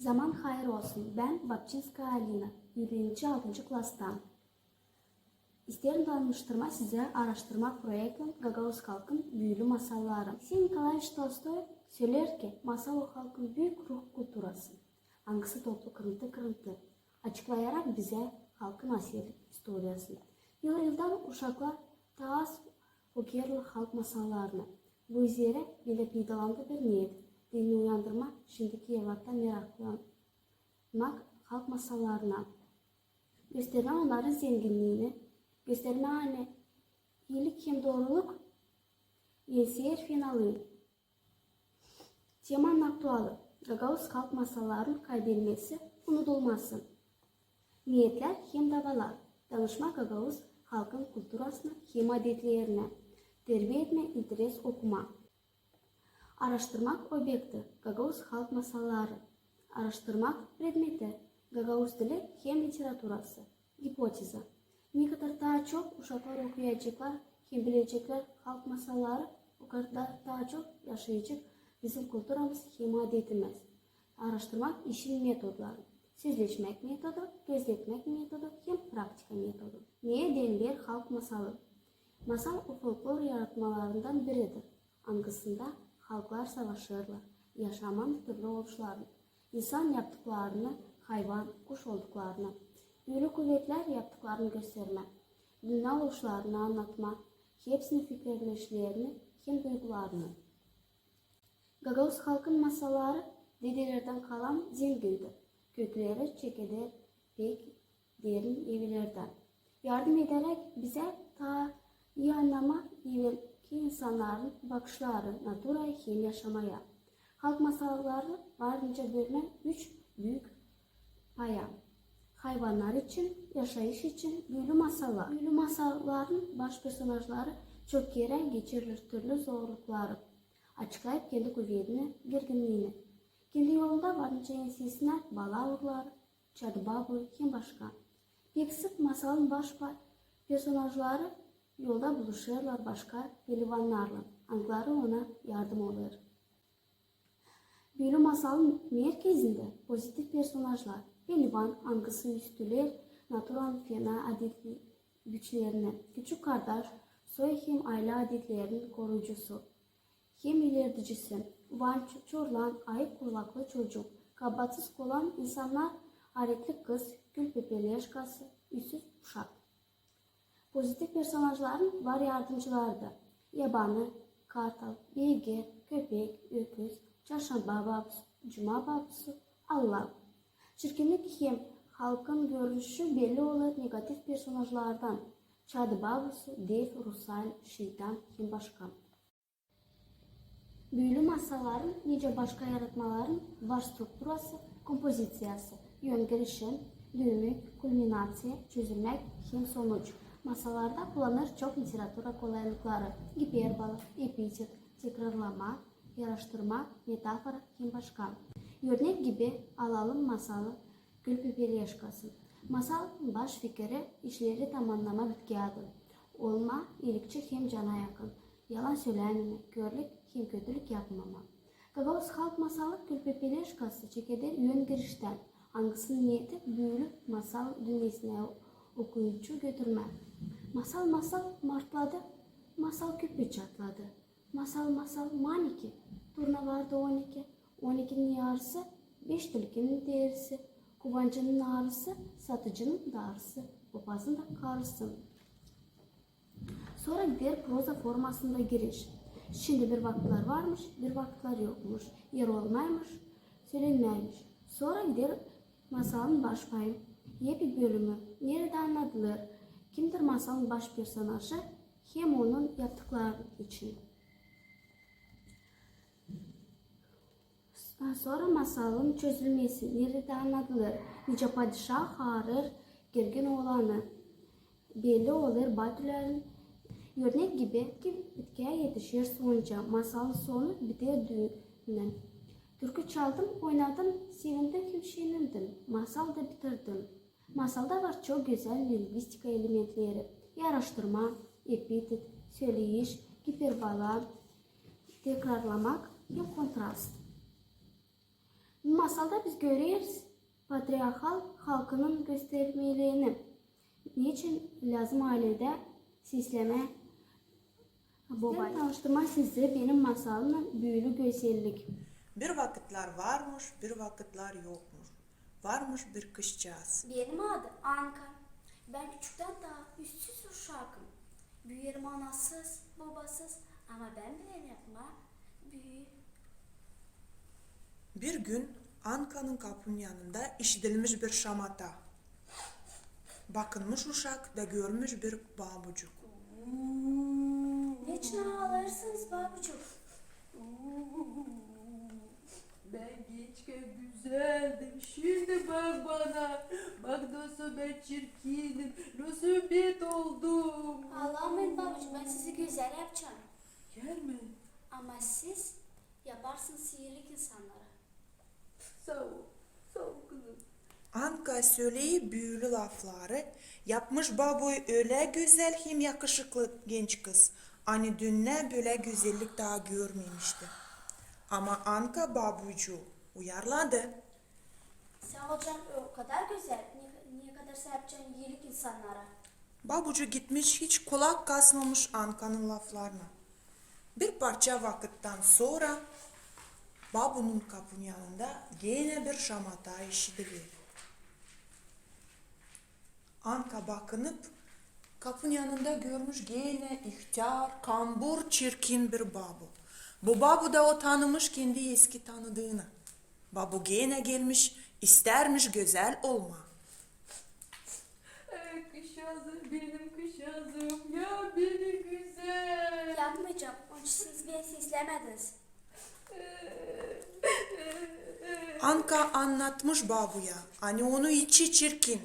Заман хайр болсын бән баптистка алина үйренінші алтыншы класстан істерін таныштырма сізді араштырма проекті гагауз халқын бүйілі масалары сен Николай толстой сөйлер ке масал халқын бүйік рух культурасы аңғысы топлы кырынты кырынты ачыклаярак бізе халқын асел историясын илылдан ушакла талас укерлы халк масалларына бұл жері белеп пайдаланды бермейді Dini uyandırmak, şimdiki yıllarda meraklanmak halk masallarına. Gösterme onların zenginliğini, gösterme hani iyilik hem doğruluk, yensiyet finalı. Temanın aktualı, Gagavuz halk masallarının kaybedilmesi unutulmasın. Niyetler hem davalar, danışma Gagavuz halkın kulturasına hem adetlerine, terbiye etme, interes okuma. Araştırmak objekti, Gagavuz halk masalları. Araştırmak predmeti, Gagavuz dili hem literatурası. Gipoteza. Ne kadar daha çok uşaklar okuyacaklar, hem bilecekler halk masalları, o kadar daha çok yaşayacak bizim kulturamız hem adetimiz. Araştırmak işin metodları. Sözleşmek metodu, gözletmek metodu hem praktika metodu. Niye denilir halk masalı? Masal o folklor yaratmalarından biridir. Angısında halklar savaşırlar, yaşamın türlü oluşlarını, insan yaptıklarını, hayvan, kuş olduklarını, büyülü kuvvetler yaptıklarını gösterme, dünya oluşlarını anlatma, hepsinin fikirleşlerini, hem duygularını. Gagavuz halkın masalları dedelerden kalan zengindir. Kökleri çekilir pek derin evlerden. Yardım ederek bize ta iyi anlama ki insanların bakışları naturaya hem yaşamaya. Halk masalları varınca bölünen üç büyük paya. Hayvanlar için, yaşayış için büyülü masallar. Büyülü masalların baş personajları çok kere geçirir türlü zorlukları. Açıklayıp kendi kuvvetini, gerginliğini. Kendi yolunda varınca ensesine bala urlar, çadı babı, hem başka. Pek sık masalın baş personajları yolda buluşurlar başka pehlivanlarla. Angları ona yardım olur. Büyülü masalın merkezinde pozitif personajlar, pehlivan, angısı üstüler, natural fena adetli güçlerine, küçük kardeş, soy hem aile adetlerinin koruyucusu, hem ileridicisi, van, çorlan, ayık kulaklı çocuk, kabatsız olan insanlar, aretli kız, gül pepeleşkası, üstsüz uşak. Pozitif personajların var yardımcıları da. Yabanı, kartal, beygir, köpek, öküz, çarşamba babası, cuma babası, Allah. Çirkinlik hem halkın görünüşü belli olur negatif personajlardan. Çadı babası, dev, rusal, şeytan hem başka. Büyülü masalların nice başka yaratmaların var strukturası, kompozisiyası, yön girişim, düğümlük, kulminatsiya, çözülmek hem sonuç. Masalarda kullanır çok literatura kolaylıkları, hiperbola, epitet, tekrarlama, yarıştırma, metafora hem başka. Örnek gibi alalım masalı Gülpipeleşkası. Masal baş fikri işleri tamamlama bitki adı. Olma, iyilikçi hem cana yakın. Yalan söylememe, körlük hem kötülük yapmama. Gagavuz halk masalı Gülpipeleşkası çekede yön girişten. Hangisinin niyeti büyülü masal dünyasına okuyucu götürme. Masal masal martladı, masal küpü çatladı. Masal masal maniki, turna vardı on iki. On ikinin yarısı, beş tilkinin derisi. Kubancının ağrısı, satıcının darısı, papazın da karısı. Sonra gider proza formasında giriş. Şimdi bir vakitler varmış, bir vakitler yokmuş. Yer olmaymış, söylenmeymiş. Sonra gider masalın baş Yepi bölümü, nerede anlatılır, kimdir masalın baş personajı, hem onun yaptıkları için. Sonra masalın çözülmesi, nerede anlatılır, nice padişah harır, gergin olanı, belli olur batülerin örnek gibi ki bitkiye yetişir sonuca masalın sonu biter düğünden. Türkü çaldım, oynadım, sevindim, hemşirindim, masal da bitirdim. Masalda var çok güzel lingvistika elementleri, yarıştırma, epitet, söyleyiş, hiperbola, tekrarlamak ve kontrast. Bu masalda biz görüyoruz patriarkal halkının göstermeliğini. Niçin lazım ailede sisleme Bobay. Tanıştırma sizi benim masalımla büyülü güzellik. Bir vakitler varmış, bir vakitler yokmuş. Varmış bir kızcağız. Benim adım Anka. Ben küçükten daha üstsüz uşağım. Büyüyerim anasız, babasız ama ben bile yapma. Büyü. Bir gün Anka'nın kapının yanında işitilmiş bir şamata. Bakınmış uşak da görmüş bir babucuk. Niçin ağlarsınız babucuk? Ben gençken güzeldim. Şimdi bak bana. Bak nasıl ben çirkinim. Nasıl bet oldum. Ağlamayın babucuk ben sizi güzel yapacağım. Yer mi? Ama siz yaparsınız sihirlik insanlara. Sağ ol. Sağ ol kızım. Anka söyleyip büyülü lafları yapmış babuyu öyle güzel hem yakışıklı genç kız. Hani dünne böyle güzellik daha görmemişti. Ama Anka babucu uyarladı. Sen olacaksın o kadar güzel. Niye, niye kadar sen yapacaksın iyilik insanlara? Babucu gitmiş hiç kulak kasmamış Anka'nın laflarına. Bir parça vakitten sonra babunun kapının yanında yine bir şamata işitiliyor. Anka bakınıp kapının yanında görmüş gene ihtiyar, kambur, çirkin bir babu. Bu babu da o tanımış kendi eski tanıdığını. Babu gene gelmiş, istermiş güzel olma. Ay kışazım benim kışazım. Ya beni güzel. Yapmayacağım. Onun siz beni sislemediniz. Anka anlatmış babuya. Hani onu içi çirkin.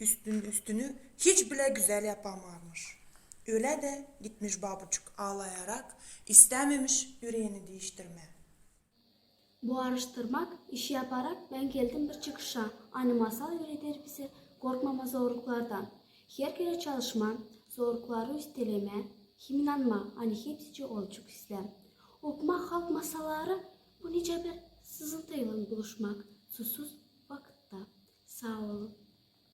Üstün üstünü hiç bile güzel yapamamış. Öyle de gitmiş babucuk ağlayarak istememiş yüreğini değiştirme. Bu araştırmak, işi yaparak ben geldim bir çıkışa. Aynı masal öğretir bize korkmama zorluklardan. Her kere çalışma, zorlukları üsteleme, hem inanma, hani hepsi olacak İslam. Okuma halk masalları, bu nice bir sızıntıyla buluşmak, susuz vakitte. Sağ olun.